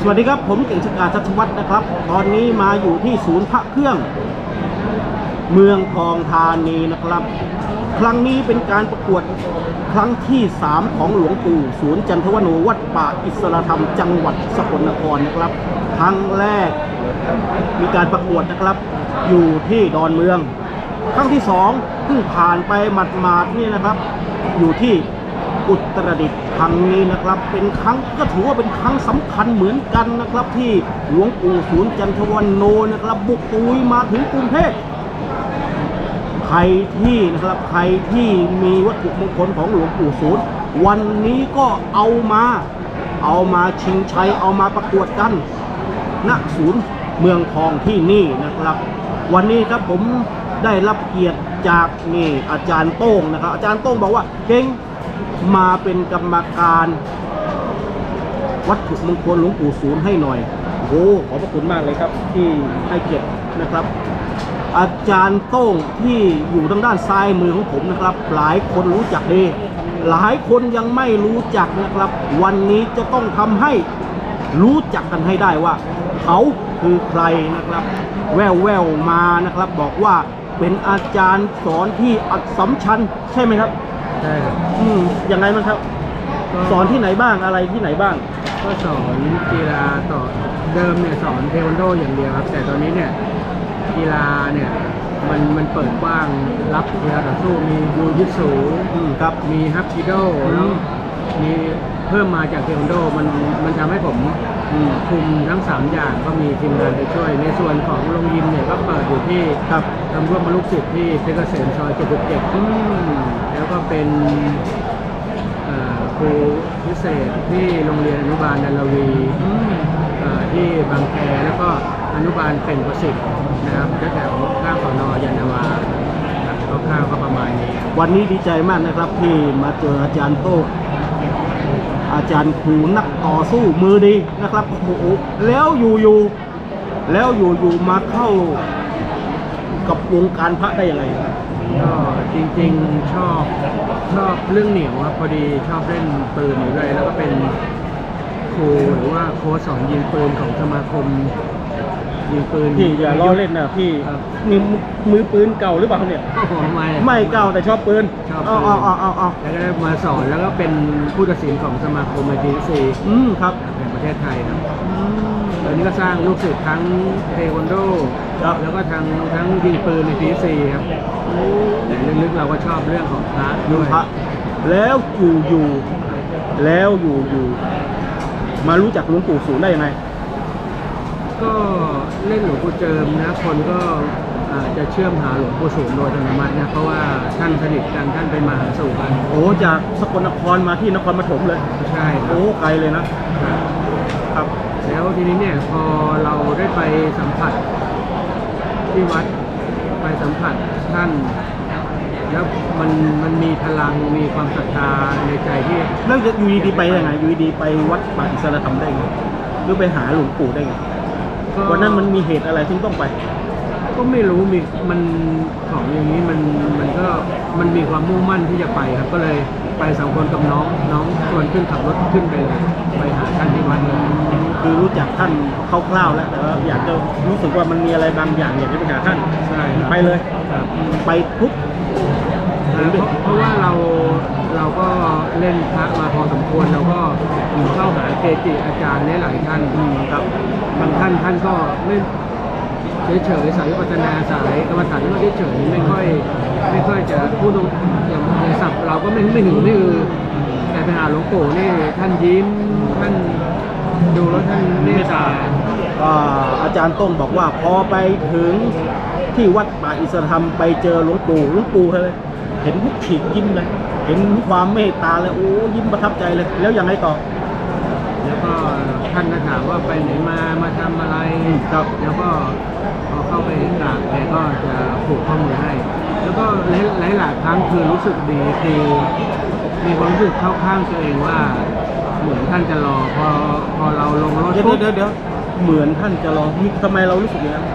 สวัสดีครับ ผมเก่งชกาชัชวัฒน์นะครับ ตอนนี้มาอยู่ที่ศูนย์พระเครื่อง เมืองทองธานีนะครับ ครั้งนี้เป็นการประกวดครั้งที่ 3 ของหลวงปู่ศูนย์จันทวโนวัดป่าอิสระธรรมจังหวัดสกลนครนะครับ ครั้งแรกมีการประกวดนะครับ อยู่ที่ดอนเมือง ครั้งที่สองเพิ่งผ่านไปหมาดๆนี่นะครับ อยู่ที่ อุตรดิตถ์ครั้งนี้นะครับ เป็นครั้งก็ถือว่าเป็นครั้งสำคัญเหมือนกันนะครับ ที่หลวงปู่ศูนย์จันทวันโนนะครับ บุกปุยมาถึงกรุงเทพใครที่นะครับใครที่มีวัตถุมงคลของหลวงปู่ศูนย์วันนี้ก็เอามา เอามาชิงชัยเอามาประกวดกันณศูนย์เมืองทองที่นี่นะครับ วันนี้ครับผมได้รับเกียรติจากนี่อาจารย์โต้งนะครับ อาจารย์โต้งบอกว่าเก่ง มาเป็นกรรมการวัตถุมงคลหลวงปู่ศูนย์ให้หน่อยโอ้ขอบพระคุณมากเลยครับ ที่ให้เกียรตินะครับ อาจารย์โต้งที่อยู่ทางด้านซ้ายมือของผมนะครับ หลายคนรู้จักดีหลายคนยังไม่รู้จักนะครับ วันนี้จะต้องทำให้รู้จักกันให้ได้ว่า เขาคือใครนะครับ แววแววมานะครับ บอกว่าเป็นอาจารย์สอนที่อัดสมชัญใช่ไหมครับ ใช่ครับอืมยังไงมั้างครับ ก็สอนที่ไหนบ้างอะไรที่ไหนบ้าง ก็สอนกีฬาต่อเดิมเนี่ยสอนเทควันโดอย่างเดียวครับ แต่ตอนนี้เนี่ยกีฬาเนี่ยมันมันเปิดกว้างรับกีฬาต่อสู้มียูยิสูอืมครับ มีฮับกิโดอืมแล้วมีเพิ่มมาจากเทควันโดมันมันทำให้ผม อืมคุมทั้ง 3 อย่างก็มีทีมงานไปช่วย ในส่วนของโรงยิมเนี่ยก็เปิดอยู่ที่ครับ ทำร่วมมาลูกศิษย์ที่เพชรเกษมซอย77อืมแล้วก็เป็นเอ่อครูพิเศษที่โรงเรียนอนุบาลดันลวีอืมเอ่อที่บางแคแล้วก็อนุบาลเป็นประสิทธิ์นะครับแถวๆข้างสอนอยานนาวาครับคร่าวๆก็ประมาณนี้ วันนี้ดีใจมากนะครับที่มาเจออาจารย์โต้งอาจารย์ครูนักต่อสู้มือดีนะครับโอ้โหแล้วอยู่ๆแล้วอยู่ๆมาเข้า กับวงการพระได้ยังไงก็จริงๆชอบชอบเรื่องเหนียวครับพอดีชอบเล่นปืนอยู่ด้วยแล้วก็เป็นครูหรือว่าโค้ชสอนยิงปืนของสมาคมยิงปืนพี่อย่าล้อเล่นนะพี่ครับนี่มือปืนเก่าหรือเปล่าเนี่ย โอ้โหไม่ไม่เก่าแต่ชอบปืนชอบปืเอานเอาเอาเอาเอาแล้วก็ได้มาสอนแล้วก็เป็นผู้ตัดสินของสมาคมไอทีซีอืมครับแห่งประเทศไทยครับ ตอนนี้ก็สร้างลูกศิษย์ทั้งเทควันโดครับแล้วก็ทั้งทั้งยิงปืนในทีซีครับแต่ลึกๆเราก็ชอบเรื่องของพระยุด้วยพระแล้วอยู่ๆแล้วอยู่ๆมารู้จักหลวงปู่ศูนย์ได้ยังไง ก็เล่นหลวงปู่เจิมนะคนก็อาจจะเชื่อมหาหลวงปู่สูงโดยอัตโนมัตินะเพราะว่าท่านสนิทกันท่านเป็นมาหาสู่กันโอ้จากสกลนครมาที่นครปฐมเลย ใช่ครับโอ้ไกลเลยนะ ครับ แล้วทีนี้เนี่ยพอเราได้ไปสัมผัสที่วัดไปสัมผัสท่าน แล้วมันมันมีพลังมีความศรัทธาในใจที่แล้วจะอยู่ดีๆไปยังไงอยู่ดีๆไปวัดป่าอิสระธรรมได้ไงหรือไปหาหลวงปู่ได้ไงก็วันนั้นมันมีเหตุอะไรถึงต้องไป ก็ไม่รู้มีมันของอย่างนี้มันมันก็มันมีความมุ่งมั่นที่จะไปครับ ก็เลยไปสองคนกับน้องน้องชวนขึ้นขับรถขึ้นไปเลยไปหาท่านที่วัดเลยคือรู้จักท่านคร่าวๆแล้วแต่ว่าอยากจะรู้สึกว่ามันมีอะไรบางอย่างอยากจะไปหาท่านใช่ครับไปเลยครับไปปุ๊บเพราะเพราะว่าเราเราก็เล่นพระมาพอสมควรเราก็เข้าหาเกจิอาจารย์หลายๆท่านอืมครับบางท่านท่านก็ไม่ เฉยๆสายวิปัสสนาสายกรรมฐานก็เฉยๆไม่ค่อยไม่ค่อยจะพูดตรงอย่างในศัพท์เราก็ไม่ไม่หือไม่อือแต่ไปหาหลวงปู่นี่ท่านยิ้มท่านดูแล้วท่านเมตตาอ่าอาจารย์ต้งบอกว่าพอไปถึงที่วัดป่าอิสระธรรมไปเจอหลวงปู่หลวงปู่เลยเห็นพุกฉีกยิ้มเลยเห็นความเมตตาเลยโอ้ยิ้มประทับใจเลย แล้วยังไงต่อ แล้วก็ท่านก็ถามว่าไปไหนมามาทำอะไรครับแล้วก็พอเข้าไปกราบแกก็จะผูกข้อมือให้ แล้วก็หลายหลายหลายครั้งคือรู้สึกดีคือมีความรู้สึกเข้าข้างตัวเองว่า เหมือนท่านจะรอพอพอเราลงรถเดี๋ยวปุ๊บเดี๋ยวเดี๋ยวเหมือนท่านจะรอมีทำไมเรารู้สึกอย่างนั้น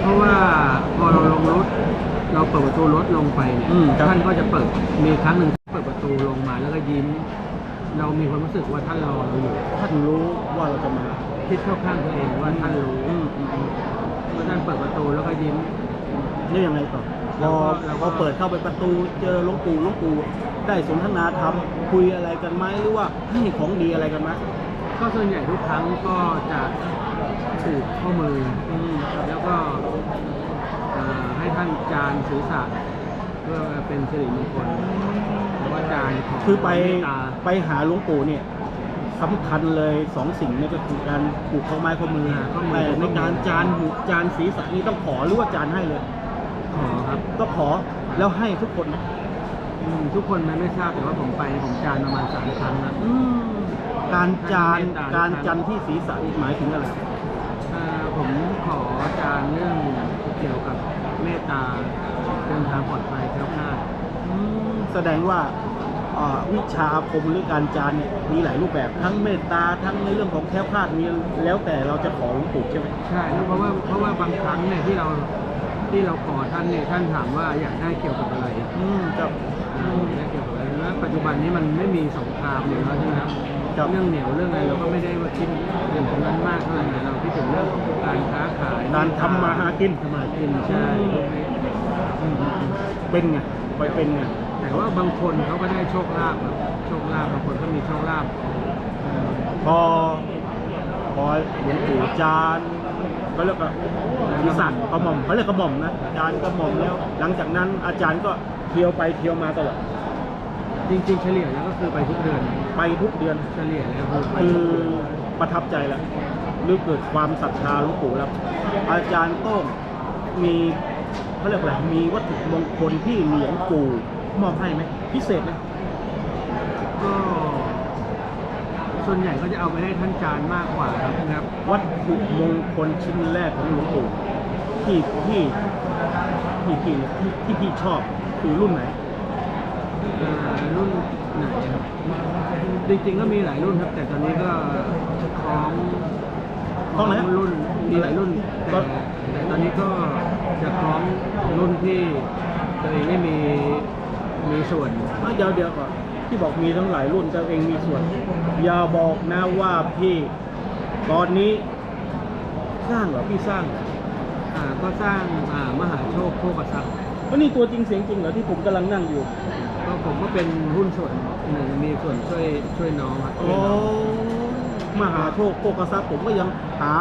เพราะว่าพอเราลงรถเราเปิดประตูรถลงไปเนี่ยอืมครับท่านก็จะเปิดมีครั้งหนึ่งเปิดประตูลงมาแล้วก็ยิ้ม เรามีความรู้สึกว่าท่านรอเราอยู่ท่านรู้ว่าเราจะมาใคิดเข้าข้างตัวเองว่าท่านรู้อืมอืมอืมเมื่อท่านเปิดประตูแล้วก็ยิ้มนี่ยังไงต่อพแล้อวก็แล้วก็พอเปิดเข้าไปประตูเจอหลวงปู่หลวงปู่ได้สนทนาธรรมคุยอะไรกันไหมหรือว่าให้ของดีอะไรกันไหมก็ส่วนใหญ่ทุกครั้งก็จะผูกข้อมืออืมแล้วก็เอ่อให้ท่านจานศีรษะเพื่อเป็นสิริมงคลหรื อว่าจานของคือไปเมตตาไปหาหลวงปู่เนี่ยสำคัญเลยสองสิ่งนี่ก็คือการผูกข้อไม้ข้อมือแต่ในการจานหูจานศีรษะนี่ต้องขอหรือว่าจานให้เลยขอครับก็ขอแล้วให้ทุกคนนะอืมทุกคนมันไม่ทราบแต่ว่าผมไปผมจานประมาณสามครั้งแล้วอืมการจานให้เมตตาการจันที่ศีรษะนี่หมายถึงอะไรเอ่อผมขอจานเรื่องเกี่ยวกับเมตตาเดินทางปลอดภัยแคล้วคลาดอืมแสดงว่าอ่า วิชาอาคมหรือการจานเนี่ยมีหลายรูปแบบทั้งเมตตาทั้งในเรื่องของแคล้วคลาดมีแล้วแต่เราจะขอหลวงปู่ใช่ไหมใช่แล้วเพราะว่าเพราะว่าบางครั้งเนี่ยที่เราที่เราขอท่านเนี่ยท่านถามว่าอยากได้เกี่ยวกับอะไรอืมครับอ่าอยากได้เกี่ยวกับอะไรแล้วปัจจุบันนี้มันไม่มีสงครามอยู่แล้วใช่ไหมครับครับเรื่องเหนียวเรื่องอะไรเราก็ไม่ได้มาคิดเรื่องตรงนั้นมากเท่าไหร่เราคิดถึงเรื่องการค้าขายการทำมาหากินทำมาหากินใช่อืมเป็นไงไปเป็นไง แต่ว่าบางคนเขาก็ได้โชคลาภแบบโชคลาภบางคนก็มีโชคลาภเอ่อพอพอหลวงปู่จานเขาเรียกว่าวิสันกระหม่อมเขาเรียกกระหม่อมนะจานกระหม่อมแล้ว หลังจากนั้นอาจารย์ก็เที่ยวไปเที่ยวมาตลอดจริง ๆ เฉลี่ยแล้วก็คือไปทุกเดือนไปทุกเดือน เฉลี่ยแล้วคือไปคือประทับใจแล้วหรือเกิดความศรัทธาหลวงปู่แล้วอาจารย์โต้งมีเขาเรียกอะไรมีวัตถุมงคลที่หลวงปู่ มอบให้ไหมพิเศษไหมก็ส่วนใหญ่ก็จะเอาไปให้ท่านจานมากกว่าครับนะครับ วัตถุมงคลชิ้นแรกของหลวงปู่ที่ที่ที่ที่ที่ที่พี่ชอบคือรุ่นไหนเอ่อรุ่นไหนครับจริงๆก็มีหลายรุ่นครับ แต่ตอนนี้ก็ของของไหนรุ่นมีหลายรุ่นก็แต่แต่ตอนนี้ก็จะคล้องรุ่นที่ตัวเองได้มี มีส่วนอะเดี๋ยวเดี๋ยวก่อนที่บอกมีทั้งหลายรุ่นตัวเองมีส่วน อย่าบอกนะว่าพี่ตอนนี้สร้างเหรอพี่สร้างอ่าก็สร้างอ่ามหาโชคโภคทรัพย์ก็นี่ตัวจริงเสียงจริงเหรอที่ผมกำลังนั่งอยู่ ก็ผมก็เป็นหุ้นส่วนหนึ่งมีส่วนช่วยช่วยน้องครับโอ้มหาโชคโภคทรัพย์ผมก็ยังหา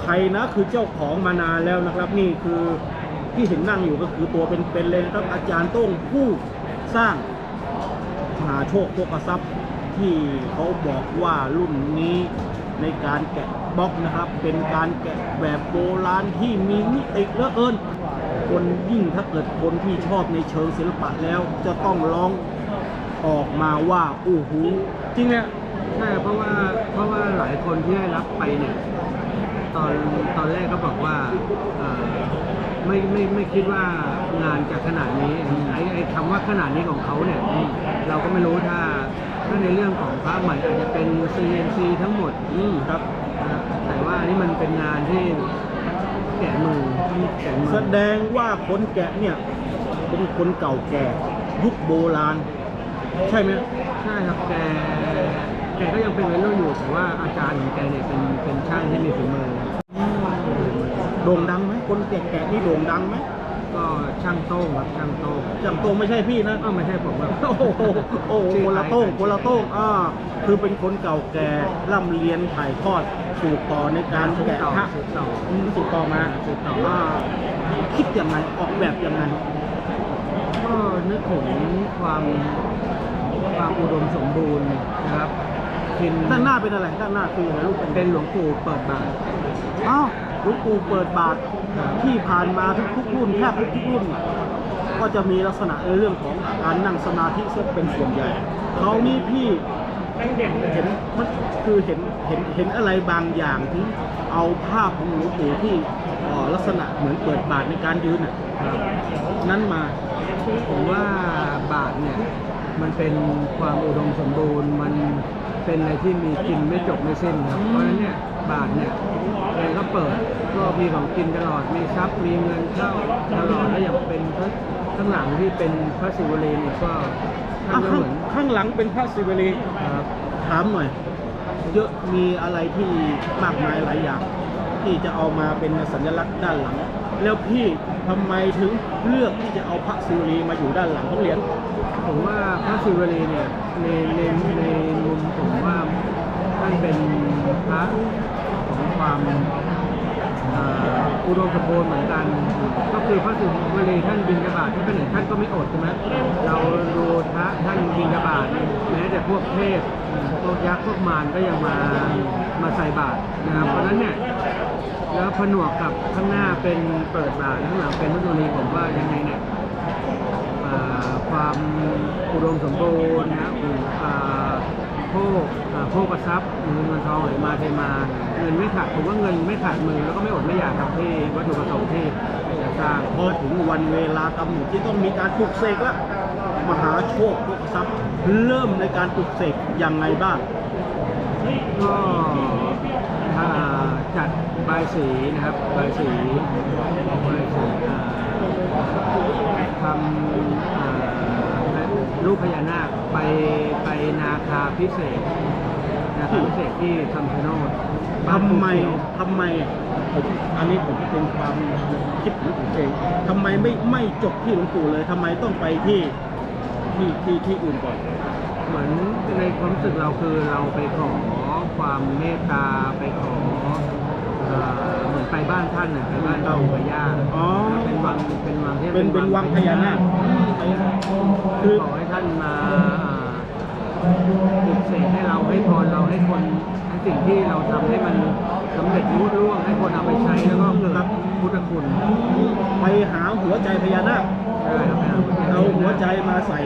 ใครนะคือเจ้าของมานานแล้วนะครับ นี่คือที่เห็นนั่งอยู่ก็คือตัวเป็นๆเลยนะครับอาจารย์โต้งผู้ สร้างมหาโชคโภคทรัพย์ที่เขาบอกว่ารุ่นนี้ในการแกะบล็อกนะครับ เป็นการแกะแบบโบราณที่มีมิติเหลือเกิน คนยิ่งถ้าเกิดคนที่ชอบในเชิงศิลปะแล้วจะต้องร้องออกมาว่าโอ้โหจริงเนี่ยใช่เพราะว่าเพราะว่าหลายคนที่ได้รับไปเนี่ย ตอนตอนแรกก็บอกว่า ไม่ไม่ไม่คิดว่างานจะขนาดนี้ไอ้ไอ้คำว่าขนาดนี้ของเขาเนี่ยเราก็ไม่รู้ถ้าถ้าในเรื่องของพระใหม่อาจจะเป็น CNC ทั้งหมดอืมครับนะแต่ว่าอันนี้มันเป็นงานที่แกะมือแกะมือแสดงว่าคนแกะเนี่ยเป็นคนเก่าแก่ยุคโบราณ ใช่ไหมใช่ครับแกแกก็ยังเป็นวัยรุ่นอยู่แต่ว่าอาจารย์ของแกเนี่ยเป็นเป็นช่างที่มีฝีมือโด่งดังไหม คนแกะๆนี่โด่งดังไหมก็ช่างโต้งครับช่างโต้งจำตัวไม่ใช่พี่นะอ้าวไม่ใช่ผมครับโอ้โหโอ้โหชื่อคนละไทยโต้งคนละโต้งอ่าคือเป็นคนเก่าแก่ร่ำเรียนถ่ายทอดสู่ต่อในการแกะต่อพระสืบต่ออืมสู่ต่อมาสืบต่ออ่าคิดยังไงออกแบบยังไงก็นึกถึงความความอุดมสมบูรณ์นะครับพินด้านหน้าเป็นอะไรด้านหน้าคืออะไรลูกเป็นเป็นหลวงปู่เปิดบาทอ้าว หลวงปู่เปิดบาทที่ผ่านมาทุกๆรุ่นแทบทุกๆรุ่น ก็จะมีลักษณะในเรื่องของการนั่งสมาธิซึ่งเป็นส่วนใหญ่เขานี่พี่เห็นมันคือเห็นเห็นเห็นอะไรบางอย่างที่เอาภาพของหลวงปู่ที่เอ่อลักษณะเหมือนเปิดบาทในการยืนน่ะนั้นมาผมว่าบาทเนี่ยมันเป็นความอุดมสมบูรณ์มันเป็นอะไรที่มีกินไม่จบไม่สิ้นครับเพราะฉะนั้นเนี่ย บาทเนี่ยเองก็เปิดก็มีของกินตลอด มีทรัพย์ มีเงินเข้าตลอด แล้วอย่างเป็นพระข้างหลังที่เป็นพระศิวลีเนี่ยก็ท่าอะนก็ข้างเหมือนข้างหลังเป็นพระศิวลีครับถามหน่อย เยอะมีอะไรที่มากมายหลายอย่าง ที่จะเอามาเป็นสัญลักษณ์ด้านหลัง แล้วพี่ทำไมถึงเลือกที่จะเอาพระศิวลีมาอยู่ด้านหลังของเหรียญผมว่าพระศิวลีเนี่ยในในในมุมผมว่าท่านเป็นพระของ ความอุดมสมบูรณ์เหมือนกัน ก็คือพระศิวลีท่านบินกบาตท่านไปไหนท่านก็ไม่อดใช่ไหมเราดูพระท่านบินกบาตแม้แต่พวกเทพพวกยักษ์พวกมารก็ยังมามาใส่บาตรนะครับเพราะนั้นเนี่ยแล้วผนวกกับข้างหน้าเป็นเปิดบาทข้างหลังเป็นมัตุลีผมว่ายังไงเนี่ยความอุดมสมบูรณ์นะอืมอ่า โภคอ่าโภคทรัพย์เงินเงินทองไหลมาเทมา เงินไม่ขาดผมว่าเงินไม่ขาดมือแล้วก็ไม่อดไม่อยากครับที่วัตถุประสงค์ที่จะสร้างพอถึงวันเวลากำหนดที่ต้องมีการปลุกเสกล้วมหาโชคโภคทรัพย์เริ่มในการปลุกเสกยังไงบ้างก็จัดบายสีนะครับบายสีบายสีทำรูปพญานาค ไปไปนาคาพิเศษนาคาพิเศษที่คำชะโนดบ้านทำไมภูเขียวทำไมผมอันนี้ผมเป็นความคิดของผมเองทำไมไม่ไม่จบที่หลวงปู่เลยทำไมต้องไปที่ที่ที่ที่อื่นก่อน เหมือนในความรู้สึกเราคือเราไปขอความเมตตาไปขอเอ่อเหมือน ไปบ้านท่านน่ะไปบ้านเราไปย่าอ๋อ เป็นวังเป็นวังที่เป็นเป็นวังพญานาคคืคือ อขอให้ท่านมาปลุกเสกให้เราให้พรเราให้คนให้สิ่งที่เราทำให้มันสำเร็จรุ่ร่วงให้คนเอาไปใช้แล้วก็เกิดพุทธคุณไปหาหัวใจพญานาคใช่ครับเอาหัวใจมาใส่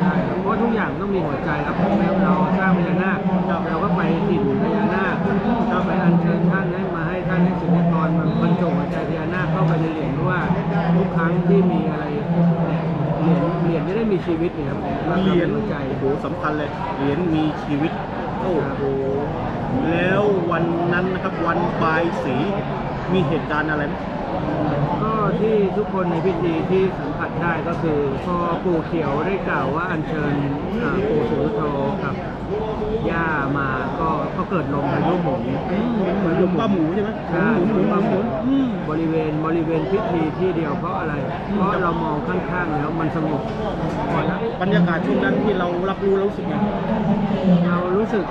ใช่ครับเพราะทุกอย่างต้องมีหัวใจครับแล้วเราสร้างพญานาคเราก็ไปถิ่นพญานาคเราไปอัญเชิญท่านให้มาให้ท่านให้ศิลปากรมันบรรจุหัวใจพญานาคเข้าไปในเหรียญเพราะว่าทุกครั้งที่มีอะไรเนี่ยเหรียญเหรียญจะได้มีชีวิตเนี่ยครับแล้วก็เหรียญมีหัวใจโอ้โหสำคัญเลยเหรียญมีชีวิตโอ้โหแล้ววันนั้นนะครับวันบายสีมีเหตุการณ์อะไรไหมก็ที่ทุกคนในพิธีที่สัมผัสได้ก็คือพอปู่เขียวได้กล่าวว่าอัญเชิญอ่าปู่สุโธกับ ย่ามาก็ก็เกิดลมพายุหมุนอืมเหมือนหลวงป้าหมูใช่ไหมใช่หมุนหมุนหมุนหมุนอืมบริเวณบริเวณพิธีที่เดียวเพราะอะไร เพราะเรามองข้างๆแล้วมันสงบพอแล้วบรรยากาศช่วงนั้นที่เรารับรู้แล้วรู้สึกไงเรารู้สึก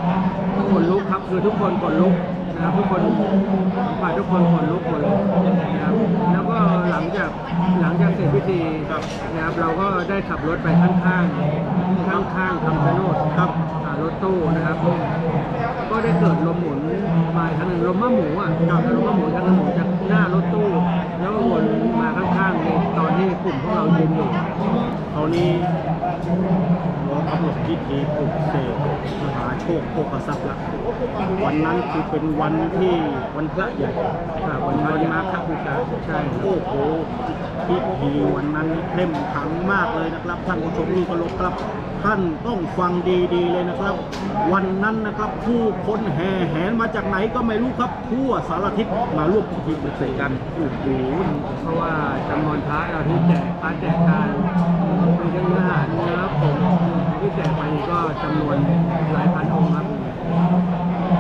ขนลุกครับคือทุกคนขนลุก นะครับทุกคนสัมผัสทุกคนขนลุกหมดเลยนะครับแล้วก็หลังจากหลังจากเสร็จพิธีครับนะครับเราก็ได้ขับรถไปข้างข้างข้างข้างคำชะโนดครับรถตู้นะครับก็ได้เกิดลมหมุนมาทางหนึ่งลมมะหมูอะลมมะหมูทางหนึ่งหมุนจากหน้ารถตู้ แล้วก็วน ที่กลุ่มพวกเรายืนอยู่เขานี้เรากำหนดพิธีปลุกเสกมหาโชคโภคทรัพย์ละวันนั้นคือเป็นวันที่วันพระใหญ่ค่ะวันวันมาคบูชาใช่โอ้โหพิธีวันนั้นเข้มขลังมากเลยนะครับท่านผู้ชมที่เคารพครับ ท่านต้องฟังดีๆเลยนะครับ วันนั้นนะครับผู้คนแห่แหนมาจากไหนก็ไม่รู้ครับทั่วสารทิศมาร่วมพิธีเสกกันโอ้โหเพราะว่าจำนวนพระเราที่แจกพระแจกทานมีทั้งอาหารนะครับผมที่แจกไปก็จำนวนหลายพันองค์ครับ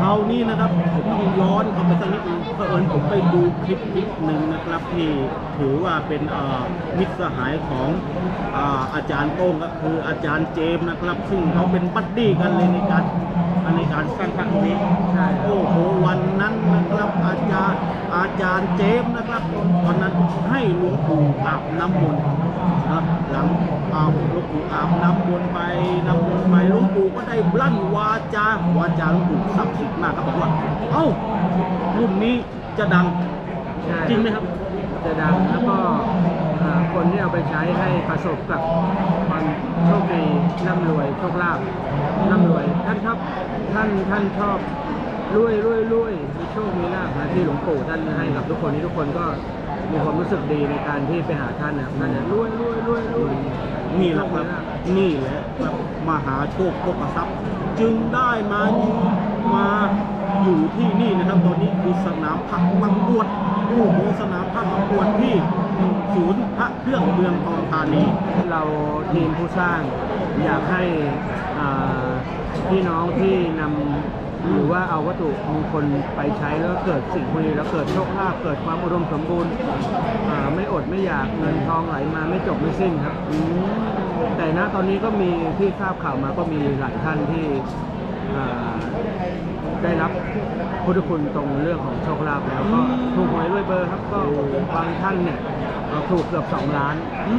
าวนี้นะครับผมต้องย้อนเข้าไปสักนิดนึงเผอิญผมไปดูคลิปคลิปหนึ่งนะครับที่ถือว่าเป็นเอ่อมิตรสหายของอาอาจารย์โต้งก็คืออาจารย์เจมส์นะครับ ซึ่งเขาเป็นบัดดี้กันเลยในการในการสร้างพระองค์นี้ใช่โอ้โหวันนั้นนะครับอาจารย์อาจารย์เจมส์นะครับตอนนั้นให้หลวงปู่อาบน้ำมนต์ นะครับหลังอาบหลวงปู่อาบน้ำมนไปน้ำมนไปหลวงปู่ก็ได้ลั่นวาจาวาจาหลวงปู่ศักดิ์สิทธิ์มากครับบอกว่าเอ้ารุ่นนี้จะดังใช่จริงไหมครับ จะดังแล้วก็อ่าคนที่เอาไปใช้ให้ประสบกับความโชคดีร่ำรวยโชคลาภร่ำรวย ท่านชอบท่านท่านชอบรวยรวยรวยมีโชคมีลาภนะที่หลวงปู่ท่านให้กับทุกคนนี้ทุกคนก็ มีความรู้สึกดีในการที่ไปหาท่านนะท่านจะรวยรวยรวยรวยนี่แหละครับ นี่แหละครับมหาโชคโภคทรัพย์ จึงได้มาอยู่มาอยู่ที่นี่นะครับ ตอนนี้คือสนามพักประกวดโอ้โหสนามพักประกวดที่ศูนย์พระเครื่องเมืองทองธานีเราทีมผู้สร้างอยากให้อ่าพี่น้องที่นำ หรือว่าเอาวัตถุมงคลไปใช้แล้วเกิดสิ่งพวกนี้แล้วเกิดโชคลาภเกิดความอุดมสมบูรณ์ไม่อดไม่อยากเงินทองไหลมาไม่จบไม่สิ้นครับแต่ณตอนนี้ก็มีที่ทราบข่าวมาก็มีหลายท่านที่ได้รับพุทธคุณตรงเรื่องของโชคลาภแล้วก็ถูกหวยรวยเบอร์ครับก็บางท่านเนี่ยถูกเกือบ2ล้านอ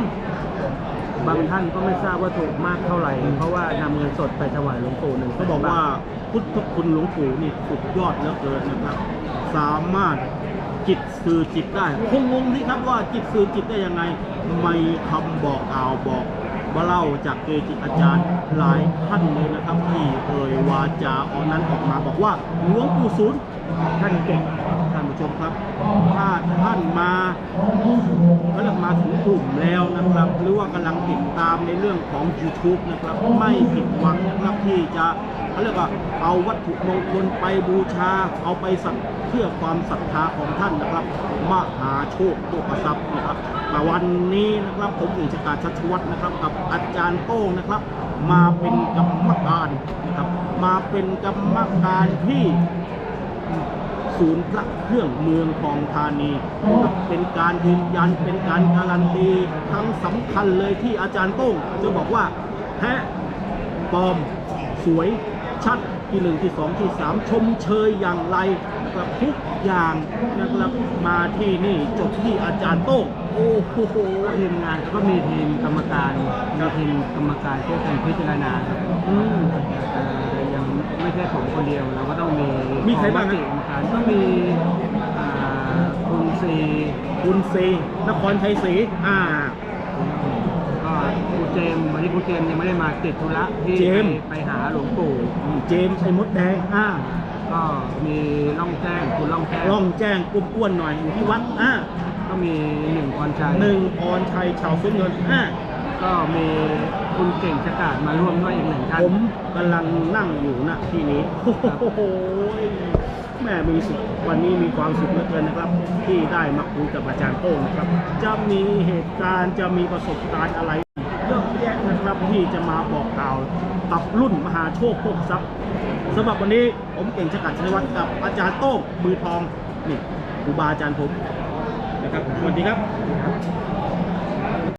บางท่านก็ไม่ทราบว่าถูกมากเท่าไหร่ เพราะว่านำเงินสดไปถวายหลวงปู่หนึ่งเขาบอกว่าพุทธคุณหลวงปู่นี่สุดยอดเหลือเกินนะครับ สามารถจิตสื่อจิตได้คงงงที่ครับว่าจิตสื่อจิตได้ยังไงไม่คำบอกกล่าวบอกว่าเล่าจากเกจิอาจารย์หลายท่านเลยนะครับ ที่เอ่ยวาจาออกนั้นออกมาบอกว่าหลวงปู่ศูนย์ท่านเก่งท่าน ผู้ชมครับ ถ้าท่านมาเขาเรียกมาถึงกลุ่มแล้วนะครับ หรือว่ากำลังติดตามในเรื่องของ YouTube นะครับ ไม่ผิดหวังนะครับที่จะเขาเรียกว่าเอาวัตถุมงคลไปบูชา เอาไปสักเพื่อความศรัทธาของท่านนะครับมหาโชคโชคทรัพย์นะครับแต่วันนี้นะครับผมเอกชกาชัชวัฒนะครับ กับอาจารย์โต้งนะครับ มาเป็นกรรมการนะครับ มาเป็นกรรมการที่ ศูนย์พระเครื่องเมืองทองธานี เป็นการยืนยันเป็นการการันตีครั้งสำคัญเลยที่อาจารย์โต้งจะบอกว่าแท้ปลอมสวยชัดที่หนึ่งที่สองที่สามชมเชยอย่างไรนะครับทุกอย่างนะครับมาที่นี่จบที่อาจารย์โต้งโอ้โหทีมงานก็มีทีมกรรมการมีทีมกรรมการที่เป็นพิจารณาครับอืม ไม่ใช่ผมคนเดียวเราก็ต้องมีมีใครบ้างนะมติกรรมการก็มีอ่าคุณซีคุณซีนครชัยศรีอ่า ก็ครูเจมส์วันนี้ครูเจมส์ยังไม่ได้มาติดธุระที่เจไปมส์ ไปหาหลวงปู่เจมส์ชัยมดแดงอ่าก็มีล่องแจ้งคุณล่องแจ้งล่องแจ้งอ้วนๆหน่อยอยู่ที่วัดอ่าก็มีหนึ่งพรชัยหนึ่งพรชัยชาวสุนเงินอ่า ก็มีคุณเก่งชะกาดมาร่วมด้วยอีกหนึ่งท่านผมกำลังนั่งอยู่ณที่นี้โอ้โหแม่มีสุขวันนี้มีความสุขเหลือเกินนะครับ ที่ได้มาคุยกับอาจารย์โต้งนะครับ จะมีเหตุการณ์จะมีประสบการณ์อะไรเยอะแยะนะครับที่จะมาบอกกล่าวกับรุ่นมหาโชคโภคทรัพย์สำหรับวันนี้ผมเก่งชะกัดชัยวัฒน์กับอาจารย์โต้งมือทองนี่ครูบาอาจารย์ผมนะครับสวัสดีครับ